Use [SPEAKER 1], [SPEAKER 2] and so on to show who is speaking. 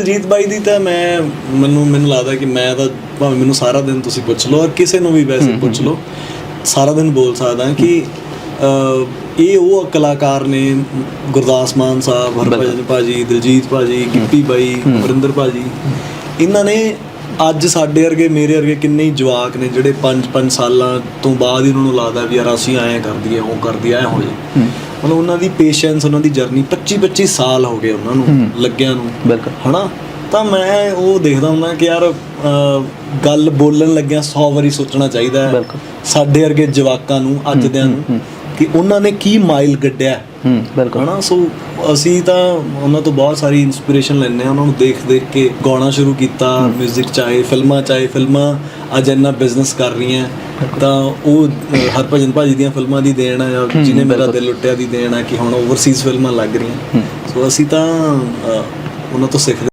[SPEAKER 1] ਜੀਤ ਬਾਈ ਦੀ ਤਾਂ ਮੈਂ ਮੈਨੂੰ ਮੈਨੂੰ ਲੱਗਦਾ ਕਿ ਮੈਂ ਤਾਂ ਭਾਵੇਂ ਮੈਨੂੰ ਸਾਰਾ ਦਿਨ ਤੁਸੀਂ ਪੁੱਛ ਲਓ ਔਰ ਕਿਸੇ ਨੂੰ ਵੀ ਵੈਸੇ ਪੁੱਛ ਲਓ ਸਾਰਾ ਦਿਨ ਬੋਲ ਸਕਦਾ ਕਿ ਇਹ ਉਹ ਕਲਾਕਾਰ ਨੇ ਗੁਰਦਾਸ ਮਾਨ ਸਾਹਿਬ ਹਰਭਜਨ ਭਾਜੀ ਦਿਲਜੀਤ ਭਾਜੀ ਗਿੱਪੀ ਬਾਈ ਵਰਿੰਦਰ ਭਾਜੀ ਇਹਨਾਂ ਨੇ ਅੱਜ ਸਾਡੇ ਵਰਗੇ ਮੇਰੇ ਵਰਗੇ ਕਿੰਨੇ ਹੀ ਜਵਾਕ ਨੇ ਜਿਹੜੇ 5-5 ਸਾਲਾਂ ਤੋਂ ਬਾਅਦ ਹੀ ਉਹਨਾਂ ਨੂੰ ਲੱਗਦਾ ਵੀ ਯਾਰ ਅਸੀਂ ਐਂ ਕਰ ਦਈਏ ਉਹ ਕਰ ਦਈਏ ਐ ਹੋ। ਜੇ ਮਤਲਬ ਉਹਨਾਂ ਦੀ ਪੇਸ਼ੈਂਸ ਉਹਨਾਂ ਦੀ ਜਰਨੀ 25-25 ਸਾਲ ਹੋ ਗਏ ਉਹਨਾਂ ਨੂੰ ਲੱਗਿਆਂ ਨੂੰ।
[SPEAKER 2] ਬਿਲਕੁਲ।
[SPEAKER 1] ਹਨਾ? ਤਾਂ ਮੈਂ ਉਹ ਦੇਖਦਾ ਹੁੰਦਾ ਕਿ ਯਾਰ ਗੱਲ ਬੋਲਣ ਲੱਗਿਆ 100 ਵਾਰੀ ਸੋਚਣਾ ਚਾਹੀਦਾ ਹੈ। ਸਾਡੇ ਵਰਗੇ ਜਵਾਕਾਂ ਨੂੰ ਅੱਜ ਦਿਆਂ ਨੂੰ। ਕਿ ਉਹਨਾਂ ਨੇ ਕੀ ਮਾਈਲ ਗੱਡਿਆ ਹੈ।
[SPEAKER 2] ਬਿਲਕੁਲ।
[SPEAKER 1] ਹਨਾ ਸੋ ਅਸੀਂ ਤਾਂ ਉਹਨਾਂ ਤੋਂ ਬਹੁਤ ਸਾਰੀ ਇਨਸਪੀਰੇਸ਼ਨ ਲੈਂਦੇ ਆ ਉਹਨਾਂ ਨੂੰ ਦੇਖ ਦੇਖ ਕੇ ਗਾਉਣਾ ਸ਼ੁਰੂ ਕੀਤਾ 뮤직 ਚਾਹੇ ਫਿਲਮਾਂ ਚਾਹੇ ਫਿਲਮਾਂ ਅੱਜ ਇੰਨਾ ਬਿਜ਼ਨਸ ਕਰ ਰਹੀਆਂ। ਤਾਂ ਉਹ ਹਰਭਜਨ ਭਾਜੀ ਦੀਆਂ ਫਿਲਮਾਂ ਦੀ ਦੇਣ ਆ ਜਾਂ ਜਿਹਨੇ ਮੇਰਾ ਦਿਲ ਲੁੱਟਿਆ ਦੀ ਦੇਣ ਆ ਕਿ ਹੁਣ ਓਵਰਸੀਜ਼ ਫਿਲਮਾਂ ਲੱਗ ਰਹੀਆਂ। ਸੋ ਅਸੀਂ ਤਾਂ ਉਹਨਾਂ ਤੋਂ ਸਿੱਖਦੇ